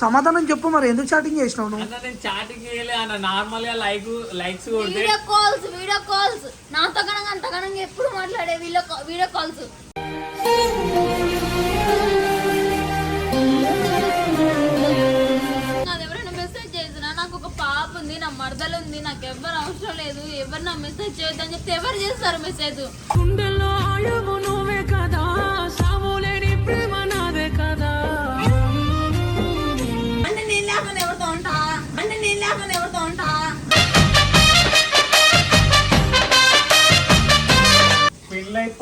సమాధానం చెప్పు మరి ఎందుకు చాటింగ్ చేసినావు నువ్వు? అన్న నేను చాటింగ్ చేయలే అన్న. నార్మల్గా లైక్ లైక్స్ కొడితే వీడియో కాల్స్ వీడియో కాల్స్ నాతో కనుక అంత కనుక ఎప్పుడు మాట్లాడే వీడియో వీడియో కాల్స్ నాది ఎవరైనా మెసేజ్ చేసినా నాకు ఒక పాప ఉంది నా మరదలు ఉంది నాకు ఎవరు అవసరం లేదు. ఎవరు నా మెసేజ్ చేయొద్దని చెప్తే ఎవరు చేస్తారు మెసేజ్ గుండెల్లో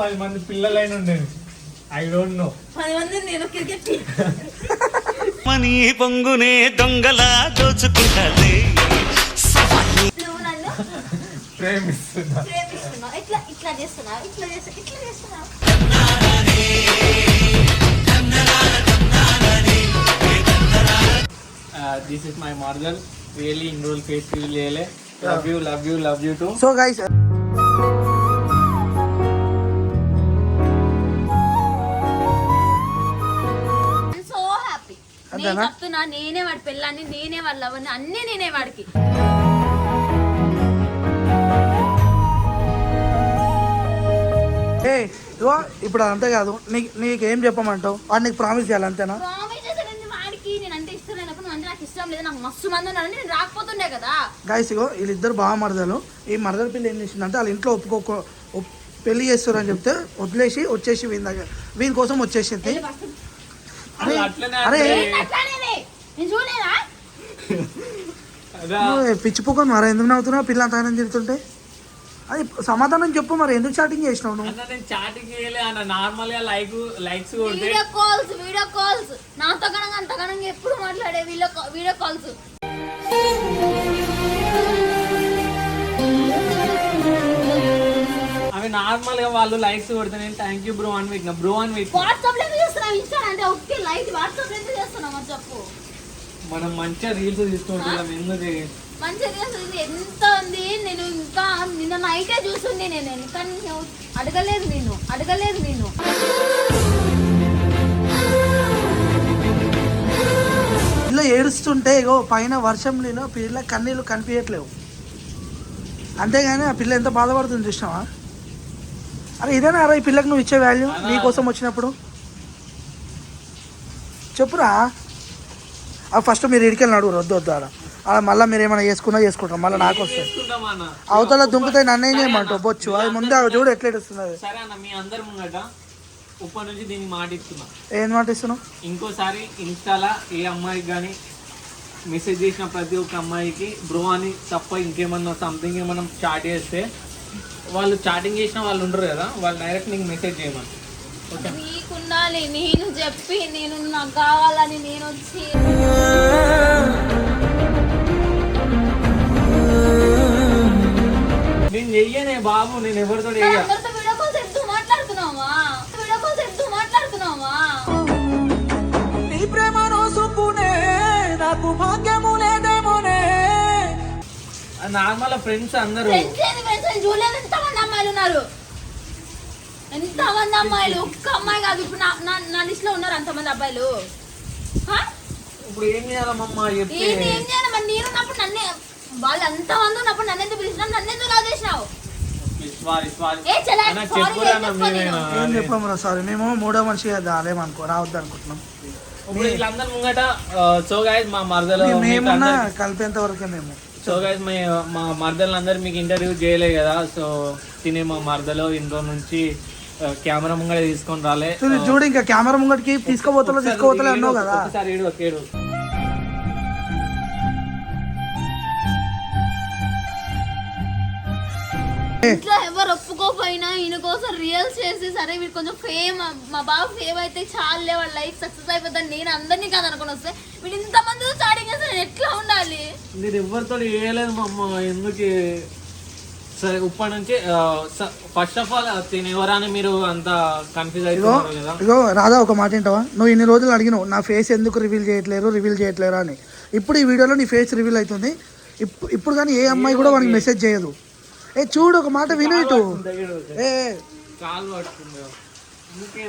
పది మంది పిల్లలైన ఉండేది ఐ డోంట్ నో పది మంది నేను క్రికెట్ మనీ పొంగునే దొంగలా దోచుకుంటాలే ప్రేమిస్తున్నా. ఇట్లా ఇట్లా చేస్తున్నావు ఇట్లా చేస్తా ఇట్లా చేస్తున్నావు. This is my మార్గల్ really in role face love you love you love you too so guys చెప్తున్నా నేనే వాడి పెళ్ళాన్ని నేనే వాళ్ళ లవర్ని అన్నీ నేనే వాడికి. ఏ ఇగో ఇప్పుడు అదంతా కాదు. నీకు నీకేం చెప్పమంటావు? వాడు నీకు ప్రామిస్ చేయాలి అంతేనా? ప్రామిస్ చేశానండి వాడికి? నేను అంటే ఇష్టం లేనప్పుడు నువ్వు అంటే నాకు ఇష్టం లేదు నాకు మస్తు మంది ఉన్నారని నేను రాకపోతుండే కదా. గాయస్ ఇగో వీళ్ళిద్దరు బాగా మరదలు. ఈ మరదల పిల్ల ఏం చేసిందంటే వాళ్ళ ఇంట్లో ఒప్పుకో ఒప్- పెళ్ళి చేస్తారని చెప్తే వదిలేసి వచ్చేసి వీని దగ్గర వీని కోసం వచ్చేసింది. పిచ్చిపోకొని మరి? ఎందుకు నవ్వుతున్నావు? పిల్ల అంత ఆయన తిడుతుంటే? అది సమాధానం చెప్పు మరి. ఎందుకు చాటింగ్ చేసినావు నువ్వు? అన్న నేను చాటింగ్ చేయలే అన్న. నార్మల్గా లైక్ లైక్స్ కొడితే వీడియో కాల్స్ వీడియో కాల్స్ నాతో అంత ఎప్పుడు మాట్లాడే వీడియో వీడియో కాల్స్ అవి నార్మల్గా వాళ్ళు లైక్స్ కొడితే నేను థ్యాంక్ యూ బ్రో అని పెట్టిన. బ్రో అని పెట్టిన. వాట్సాప్లో ఎందుకు చేస్తున్నావు ఇన్స్టా అంటే ఓకే లైక్ వాట్సాప్లో ఎందుకు చేస్తున్నావు మరి చెప్పు. మనం మంచిగా రీల్స్ తీసుకుంటున్నాం. ఎందుకు? మంచిగా ఇది ఎంత ఉంది? నేను ఇంకా నిన్న నైటే చూస్తుండే నేను. ఇంకా నేను అడగలేదు నేను అడగలేదు నేను పిల్ల ఏడుస్తుంటే ఇగో పైన వర్షం నేను పిల్ల కన్నీళ్ళు కనిపించట్లేవు. అంతేగాని ఆ పిల్ల ఎంత బాధపడుతుంది చూసినావా? అరే ఇదేనా అరే ఈ పిల్లకి నువ్వు ఇచ్చే వాల్యూ నీ కోసం వచ్చినప్పుడు? చెప్పురా. ఫస్ట్ మీరు ఇడికెళ్ళి నడుగురు వద్దు వద్దు ఆడ. ఆడ మళ్ళీ మీరు ఏమైనా చేసుకున్నా చేసుకుంటారు మళ్ళీ నాకు అన్న అవతల దుంకుతే నన్ను ఏం చేయమంటావు? బొచ్చు అది ముందే చూడు ఎట్లా ఏడుస్తున్నది. సరే అన్న మీ అందరి ముంగట ఇప్పటి నుంచి దీన్ని మాట ఇస్తున్నా ఏం మాట ఇస్తున్నావు ఇంకోసారి ఇన్స్టాలా ఏ అమ్మాయికి కానీ మెసేజ్ చేసిన ప్రతి ఒక్క అమ్మాయికి బ్రో అని తప్ప ఇంకేమన్నా సంథింగ్ ఏమన్నా చాట్ చేస్తే వాళ్ళు చాటింగ్ చేసిన వాళ్ళు ఉండరు కదా వాళ్ళు డైరెక్ట్ నీకు మెసేజ్ చేయమని ఓకే. నీకుండాలి నేను చెప్పి నేను నాకు కావాలని నేను వచ్చి నేను చెయ్యనే బాబు నేను ఎవరితో అందరితో వీడియో మాట్లాడుతున్నావా? వీడియో మాట్లాడుతున్నావా? నీ ప్రేమ నోసుకునే నాకు భాగ్యము లేదేమోనే. నార్మల్ ఫ్రెండ్స్ అందరూ. ఫ్రెండ్స్ చూడలేదు ఎంతమంది అమ్మాయిలు ఉన్నారు? ఎంతమంది అమ్మాయిలు? ఒక్క అమ్మాయి కాదు. ఇప్పుడు నా నా- లిస్ట్లో ఉన్నారు అంతమంది అబ్బాయిలు. హా? ఇప్పుడు ఏం చేయాలమ్మా ఏం నేను ఉన్నప్పుడు నన్నే వాళ్ళు అంతమంది ఉన్నప్పుడు నన్ను ఎందుకు పిలిచినావు? నన్ను ఎందుకు లవ్ చేసినావు ఏ సారీ చెప్పాము మేము మూడో మనిషిగా రాలేమనుకో రావద్దు అనుకుంటున్నాం. ముంగట సో గాయస్ మా మరదలు మేమున్నా కలిపేంత వరకే మేము. సో గైస్ మా మరదలు అందరు మీకు ఇంటర్వ్యూ చేయలే కదా సో తినే మా మరదలు ఇంట్లో నుంచి కెమెరా ముంగడ తీసుకొని రాలే. చూడు ఇంకా కెమెరా ముంగటికి తీసుకోపోతలో తీసుకోపోతలే అన్నావు కదా. ఇంట్లో ఎవరు ఒప్పుకోపోయినా ఈయన కోసం రియల్స్ చేసి సరే వీడు కొంచెం ఫేమ్ మా బాబు ఫేమ్ అయితే చాలులే వాళ్ళ లైఫ్ సక్సెస్ అయిపోతుంది నేను అందరినీ కాదు అనుకుని వస్తే వీడు ఇంతమంది స్టార్టింగ్ చేస్తే ఎట్లా ఉండాలి? నేను ఎవరితో వేయలేదు మా అమ్మ ఎందుకు? సరే ఇప్పటి నుంచి ఫస్ట్ ఆఫ్ ఆల్ తిని ఎవరని మీరు అంత కన్ఫ్యూజ్ అవుతున్నారు కదా. ఇగో రాధా ఒక మాట ఏంటవా నువ్వు ఇన్ని రోజులు అడిగినావు నా ఫేస్ ఎందుకు రివీల్ చేయట్లేరు రివీల్ చేయట్లేరు అని. ఇప్పుడు ఈ వీడియోలో నీ ఫేస్ రివీల్ అవుతుంది. ఇప్పుడు ఇప్పుడు కానీ ఏ అమ్మాయి కూడా వానికి మెసేజ్ చేయదు. ఏ చూడు ఒక మాట విను ఇటు. ఏ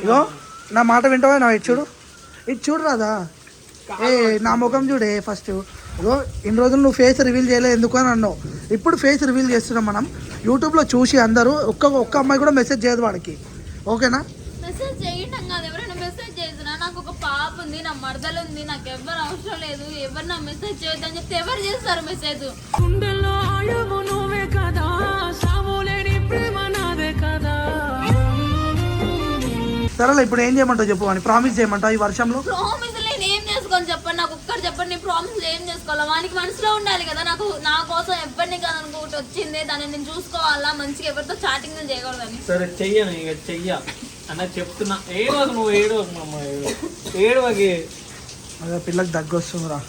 ఇగో నా మాట వింటావా? నా ఇటు చూడు. ఇటు చూడు రాదా ఏ నా ముఖం చూడే ఫస్ట్ ఇగో ఇన్ని రోజులు నువ్వు ఫేస్ రివీల్ చేయలేదు ఎందుకు అని అన్నావు. ఇప్పుడు ఫేస్ రివీల్ చేస్తున్నాం మనం. యూట్యూబ్లో చూసి అందరూ ఒక్క ఒక్క అమ్మాయి కూడా మెసేజ్ చేయదు వాడికి. ఓకేనా? మెసేజ్ చేయటం కాదు ఎవరైనా మెసేజ్ చేసినా నాకు ఒక పాప ఉంది నా మరదలు ఉంది నాకు ఎవరు అవసరం లేదు ఎవరు నా మెసేజ్ చేయొద్దని చెప్తే ఎవరు చేస్తారు మెసేజ్ గుండెల్లో నువ్వే కదా సాములేని ప్రేమ నాదే కదా. సరేలే ఇప్పుడు ఏం చేయమంటావు చెప్పు అని ప్రామిస్ చేయమంటావు ఈ వర్షంలో? ప్రామిస్ నేను చేసుకోని చెప్పండి నాకు ఒక్కరు చెప్పండి నీ ప్రామిస్ ఏం చేసుకోవాలా? వానికి మనసులో ఉండాలి కదా నాకు నా కోసం ఎవరిని కాదనుకోటి వచ్చింది దాన్ని నేను చూసుకోవాలా? మంచిగా ఎవరితో చాటింగ్ నేను చేయకూడదని. సరే చెయ్యను ఇక చెయ్య. అన్న చెప్తున్నా. ఏడవకు నువ్వు ఏడవకు మా అమ్మ ఏడవకి. అదే పిల్లకి దగ్గు వస్తుందిరా.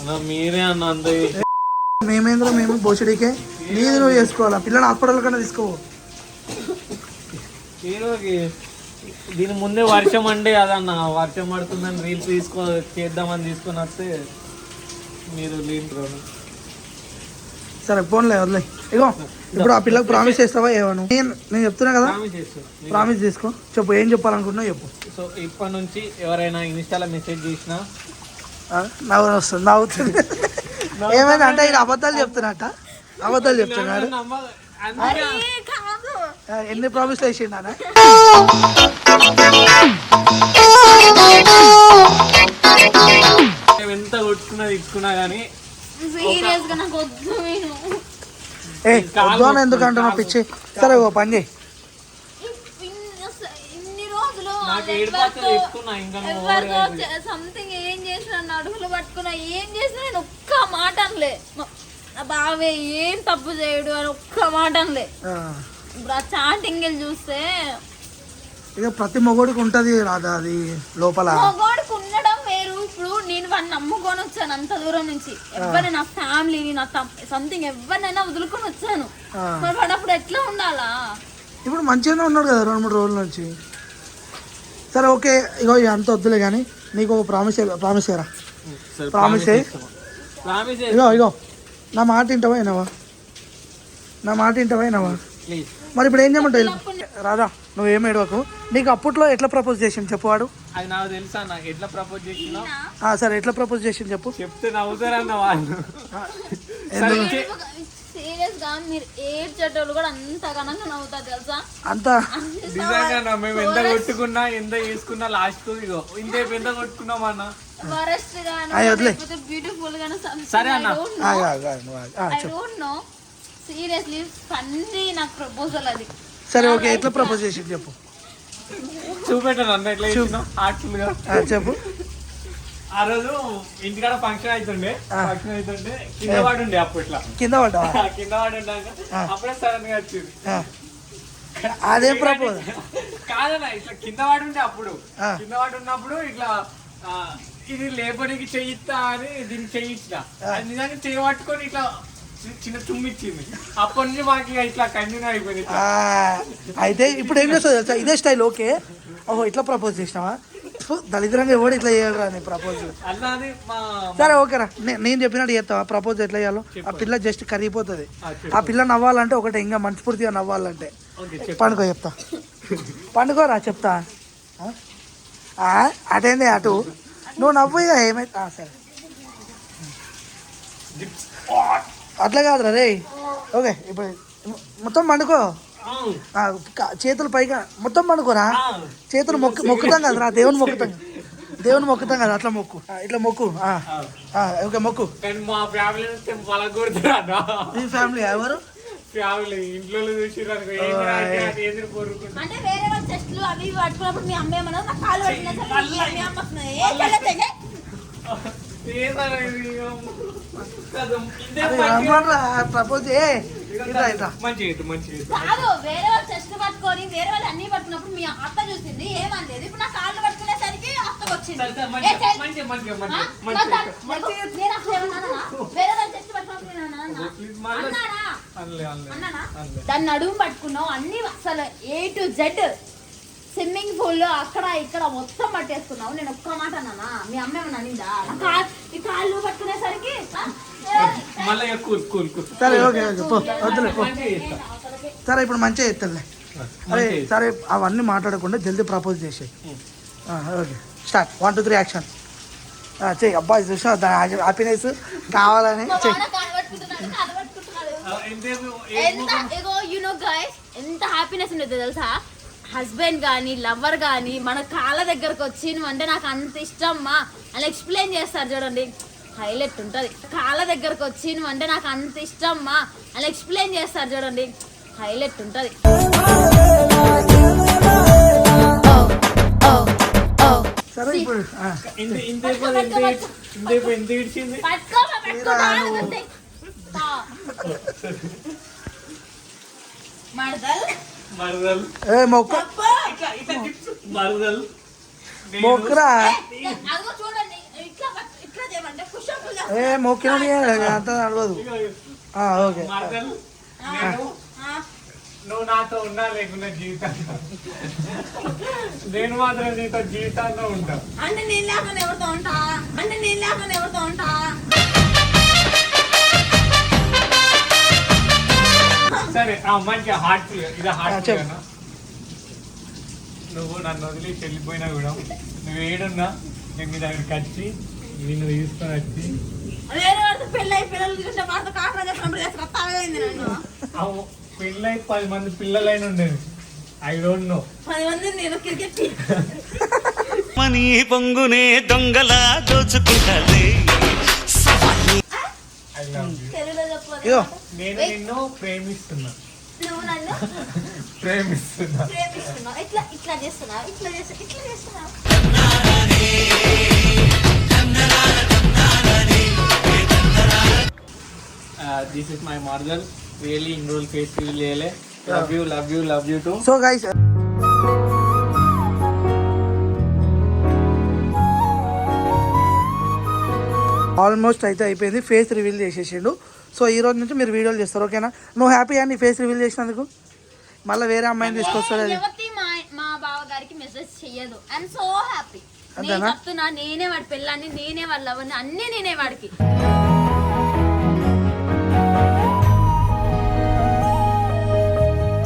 అన్న మీరే అన్న అంత మేమేంద్ర మేము బోషడికే నీది నువ్వు చేసుకోవాలా? పిల్లని హాస్పిటల్ కన్నా తీసుకోవు ఏడవకి. దీని ముందే వర్షం అంటే అదన్న వర్షం పడుతుందని రీల్స్ తీసుకో చేద్దామని తీసుకొని వస్తే మీరు లేని సరే ఫోన్లే వదిలే. ఇగో ఇప్పుడు ఆ పిల్లకి ప్రామిస్ చేస్తావా ఏమను నేను నేను చెప్తున్నా కదా? ప్రామిస్ తీసుకో. చెప్పు ఏం చెప్పాలనుకుంటున్నావు చెప్పు. సో ఇప్పటి నుంచి ఎవరైనా ఇన్స్టాలో మెసేజ్ చేసినా నవ్వు వస్తుంది నవ్వుతుంది. ఏమైంది అంటే ఇది అబద్ధాలు చెప్తున్నట్ట అబద్ధాలు చెప్తున్నాడు. ఎన్ని ప్రామిస్లు వేసిండా మేము ఎంత కొట్టుకున్నా తిట్టుకున్నా కానీ ఏ వద్దు అని ఎందుకు అంటున్నావు పిచ్చి? సరే ఓ పని చేయి. సంథింగ్ ఏం చేసినా నా అడుగులు పట్టుకున్నా ఏం చేసినా నేను ఒక్క మాట అనలే. బావే ఏం తప్పు చేయడు అని ఒక్క మాట అనలే. ఆ, ఇప్పుడు ఆ చాటింగ్ చూస్తే ఇక ప్రతి మొగోడికి ఉంటుంది రాదా అది లోపల. మగవాడికి ఉండడం వేరు. ఇప్పుడు నేను వాడిని నమ్ముకొని వచ్చాను అంత దూరం నుంచి. ఎవరిని నా ఫ్యామిలీని నా సంథింగ్ ఎవరినైనా వదులుకొని వచ్చాను. మరి వాడు అప్పుడు ఎట్లా ఉండాలా? ఇప్పుడు మంచిగానే ఉన్నాడు కదా రెండు మూడు రోజుల నుంచి. సరే ఓకే. ఇగో ఇక అంత వద్దులే కానీ నీకు ఒక ప్రామిస్ ప్రామిస్ చేయి ప్రామిస్ ఇగో ఇగో. నా మాట వింటావా వినవా? నా మాట వింటావా ప్లీజ్ మరి ఇప్పుడు ఏం చేయమంటావు? రాదా నువ్వు ఏం ఏడవకు. నీకు అప్పట్లో ఎట్లా ప్రపోజ్ చేసిండు చెప్పు వాడు. అది నాకు తెలుసా నాకు ఎట్లా ప్రపోజ్ చేసినా ఆ, సరే ఎట్లా ప్రపోజ్ చేసిండు చెప్పు. చెప్తే నవ్వుతారన్న వాళ్ళు. సీరియస్గా మీరు ఏడ్చేటోళ్ళు కూడా అంత ఘనంగా నవ్వుతారు తెలుసా? అంత. నిజంగా మేము ఎంత కొట్టుకున్నా ఎంత చేసుకున్నా లాస్ట్ ఇగో ఇంతేపు ఎంత కొట్టుకున్నాం అన్న. వరస్ట్ వదిలే. గాను బ్యూటిఫుల్ గాను సరే అన్న. ఐ చెప్పు. డోంట్ నో సీరియస్లీ ఫన్నీ నాకు ప్రపోజల్ అది. సరే ఓకే ఎట్లా ప్రపోజ్ చేసిండు చెప్పు. చూపెట్టాను అన్న ఎట్లా గా చెప్పు. ఆ రోజు ఇంటికాడ ఫంక్షన్ అవుతుండే ఫంక్షన్ అవుతుండే కింద పడుండే అప్పట్లో కింద పడ్డావా? కింద పడుండాక అప్పుడే సడన్గా వచ్చింది. అదేం ప్రపోజ్. కాదన్న ఇట్లా కింద పడి ఉండే అప్పుడు. కింద పడి ఉన్నప్పుడు ఇట్లా ఇది లేపడానికి చెయ్యిస్తా అని దీనికి చెయ్యిస్తా అది నిజంగా చేయి పట్టుకొని ఇట్లా చిన్న తుమ్మిచ్చింది. అప్పటి నుంచి మాకు ఇట్లా కంటిన్యూ అయిపోయింది అయితే ఇప్పుడు ఏం చేస్తావు ఇదే స్టైల్ ఓకే. ఓహో ఇట్లా ప్రపోజ్ చేసినావా? ఫు, దరిద్రంగా ఎవడు ఇట్లా చేయరా నీ ప్రపోజ్ సరే ఓకేరా. నేను చెప్పినట్టు చేస్తావా ప్రపోజ్ ఎట్లా చేయాలో? ఆ పిల్ల జస్ట్ కరిగిపోతుంది. ఆ, పిల్ల నవ్వాలంటే ఒకటి ఇంకా మనస్ఫూర్తిగా నవ్వాలంటే. పండుకో చెప్తా. పండుకోరా చెప్తా. అటేంది అటు? నువ్వు నవ్వు ఇక ఏమైతే సరే. అట్లా కాదురా రే ఓకే ఇప్పుడు మొత్తం పండుకో. చేతులు పైగా మొత్తం పండుకోరా. చేతులు మొక్కు మొక్కుతాం కదరా దేవుని మొక్కుతాం. దేవుని మొక్కుతాం కదా అట్లా మొక్కు. ఇట్లా మొక్కు ఆ, ఆ, ఓకే మొక్కు. కానీ మా ఫ్యామిలీ మీ ఎవరు? ఫ్యామిలీ ఇంట్లో ప్రపోజ్ ఏ కాదు వేరే వాళ్ళ చెస్ట్ పట్టుకొని వేరే వాళ్ళు అన్ని పట్టుకున్నప్పుడు మీ అత్త చూసింది ఏమనలేదు. ఇప్పుడు నా కాళ్ళు పట్టుకునేసరికి అత్తకు వచ్చింది. నేను- అసలు? వేరే వాళ్ళ చెస్ట్ పట్టుకున్నప్పుడు అన్నానా? దాన్ని నడుము పట్టుకున్నావు అన్ని అసలు ఏ టు జెడ్ స్విమ్మింగ్ పూల్లో అక్కడ ఇక్కడ మొత్తం పట్టేసుకున్నావు. నేను ఒక్క మాట అన్నానా? మీ అమ్మ ఏమన్నా అనిందా? నా కా- ఈ కాళ్ళు పట్టుకునేసరికి ఆ? మళ్ళీ ఇక కూల్ కూల్ కూల్. సరే ఓకే ఓకే పో వద్దులే పో. మంచిగా చేస్తా. సరే ఇప్పుడు మంచిగా ఎత్తలే అరే మంచిగా సరే అవన్నీ మాట్లాడకుండా జల్దీ ప్రపోజ్ చేసేయి. Okay start. One two three action చెయ్యి అబ్బాయి చూసా దాని హ్యాపీనెస్ కావాలని మా చెయ్యి ఆ, ఎంతసేపు ఏ ఎంత ఇగో యు నో గైస్ ఎంత హ్యాపీనెస్ ఉండేది తెలుసా? హస్బెండ్ కానీ లవర్ కానీ మన కాళ్ళ దగ్గరకు వచ్చి నువ్వు అంటే నాకు అంత ఇష్టమ్మా అని ఎక్స్ప్లెయిన్ చేస్తారు చూడండి. హైలైట్ ఉంటుంది. కాళ్ళ దగ్గరకు వచ్చి నువ్వు అంటే నాకు అంత ఇష్టమ్మా అని ఎక్స్ప్లెయిన్ చేస్తారు చూడండి. హైలైట్ ఉంటుంది. మడదల్ మరదలు ఏ మొక్క. మొక్కరా? ఏ, మొక్కిన అంత నడవదు. ఆ, ఓకే. నువ్వు నాతో ఉన్నా లేకున్నా జీవితంలో. నేను మాత్రం నీతో జీవితాంతో ఉంటా. అంటే నేను లేకుండా ఎవరితో ఉంటా? అంటే నేను లేకుండా ఎవరితో ఉంటా? సరే ఆ అమ్మాయికి హార్ట్ ఇది హార్ట్. నువ్వు నన్ను వదిలేసి వెళ్ళిపోయినా కూడా. నువ్వు ఏడున్నా నేను మీ దగ్గరికి వచ్చి నిన్ను తీసుకొని వచ్చి పెళ్ళి పది మంది పిల్లలైన ఉండేది ఐ డోంట్ నో పది మంది నేను క్రికెట్ మనీ పొంగునే దొంగలా దోచుకుంటాలే ఐ లవ్ యూ నేను నిన్ను ప్రేమిస్తున్నా. నువ్వు నన్ను ప్రేమిస్తున్నా. ప్రేమిస్తున్నావు. ఇట్లా ఇట్లా చేస్తున్నావు. ఇట్లా చేస్తా ఇట్లా చేస్తున్నావు. దిస్ ఇస్ మై మార్గల్ రియల్లీ ఇన్ రోల్ ఫేస్ చేయలే love you love you love you too so guys almost అయితే అయిపోయింది. Face reveal చేసేసిండు. సో ఈ రోజు నుంచి మీరు వీడియోలు చేస్తారు. ఓకేనా నువ్వు హ్యాపీ అని ఫేస్ రివీల్ చేసినందుకు? మళ్ళీ వేరే అమ్మాయిని తీసుకొస్తారు? అది మా మెసేజ్ ఐఎమ్ సో హ్యాపీ నేను అంతేనా? చెప్తున్నా నేనే వాడి పిల్లని నేనే వాళ్ళ అన్ని నేనే వాడికి.